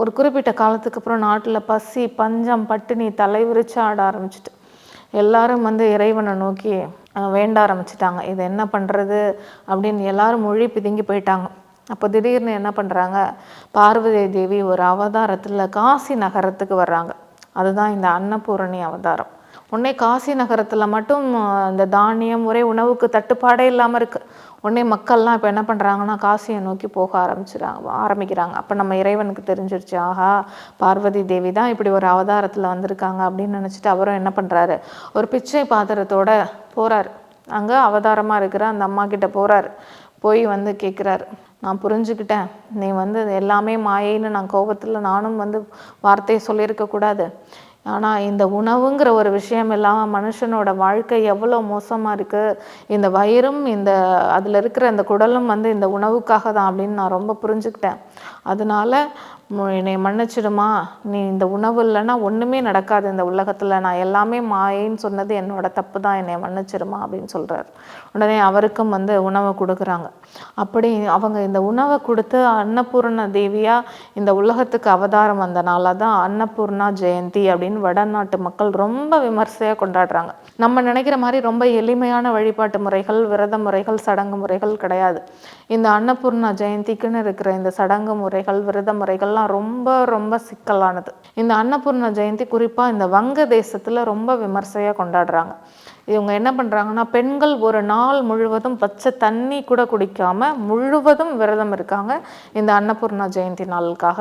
ஒரு குறிப்பிட்ட காலத்துக்கு அப்புறம் நாட்டில் பசி பஞ்சம் பட்டினி தலைவிரிச்சு ஆட ஆரம்பிச்சிட்டு. எல்லாரும் வந்து இறைவனை நோக்கி வேண்ட ஆரம்பிச்சிட்டாங்க. இது என்ன பண்ணுறது அப்படின்னு எல்லாரும் மொழி பிதுங்கி போயிட்டாங்க. அப்போ திடீர்னு என்ன பண்ணுறாங்க பார்வதி தேவி ஒரு அவதாரத்தில் காசி நகரத்துக்கு வர்றாங்க. அதுதான் இந்த அன்னபூரணி அவதாரம். உடனே காசி நகரத்தில் மட்டும் இந்த தானியம் ஒரே உணவுக்கு தட்டுப்பாடே இல்லாமல் இருக்குது உடனே மக்கள்லாம் இப்போ என்ன பண்ணுறாங்கன்னா காசியை நோக்கி போக ஆரம்பிச்சிடாங்க ஆரம்பிக்கிறாங்க. அப்போ நம்ம இறைவனுக்கு தெரிஞ்சிருச்சு ஆஹா பார்வதி தேவி தான் இப்படி ஒரு அவதாரத்தில் வந்திருக்காங்க அப்படின்னு நினச்சிட்டு அவரும் என்ன பண்ணுறாரு ஒரு பிச்சை பாத்திரத்தோட போகிறார் அங்கே அவதாரமாக இருக்கிற அந்த அம்மா கிட்ட போகிறார் போய் வந்து கேட்குறாரு நான் புரிஞ்சுக்கிட்டேன். நீ வந்து எல்லாமே மாயைன்னு நான் கோபத்தில் நானும் வந்து வார்த்தையை சொல்லியிருக்கக்கூடாது ஆனால் இந்த உணவுங்கிற ஒரு விஷயம் இல்லாமல் மனுஷனோட வாழ்க்கை எவ்வளோ மோசமாக இருக்குது இந்த வயிறும் இந்த அதில் இருக்கிற அந்த குடலும் வந்து இந்த உணவுக்காக தான் அப்படின்னு நான் ரொம்ப புரிஞ்சுக்கிட்டேன். அதனால என்னை மன்னிச்சிடுமா? நீ இந்த உணவு இல்லைன்னா ஒன்றுமே நடக்காது இந்த உலகத்தில். நான் எல்லாமே மாயேன்னு சொன்னது என்னோட தப்பு தான் என்னை மன்னிச்சிடுமா அப்படின்னு சொல்கிறார் உடனே அவருக்கும் வந்து உணவை கொடுக்குறாங்க. அப்படி அவங்க இந்த உணவை கொடுத்து அன்னபூர்ண தேவியாக இந்த உலகத்துக்கு அவதாரம் வந்தனால தான் அன்னபூர்ணா ஜெயந்தி அப்படின்னு வடநாட்டு மக்கள் ரொம்ப விமர்சையாக கொண்டாடுறாங்க. நம்ம நினைக்கிற மாதிரி ரொம்ப எளிமையான வழிபாட்டு முறைகள் விரத முறைகள் சடங்கு முறைகள் கிடையாது. இந்த அன்னபூர்ணா ஜெயந்திக்குன்னு இருக்கிற இந்த சடங்கு முறைகள் விரத முறைகள் இதெல்லாம் ரொம்ப ரொம்ப சிக்கலானது. இந்த அன்னபூர்ணா ஜெயந்தி குறிப்பாக இந்த வங்க தேசத்தில் ரொம்ப விமர்சையாக கொண்டாடுறாங்க. இவங்க என்ன பண்ணுறாங்கன்னா பெண்கள் ஒரு நாள் முழுவதும் பச்சை தண்ணி கூட குடிக்காமல் முழுவதும் விரதம் இருக்காங்க இந்த அன்னபூர்ணா ஜெயந்தி நாளுக்காக.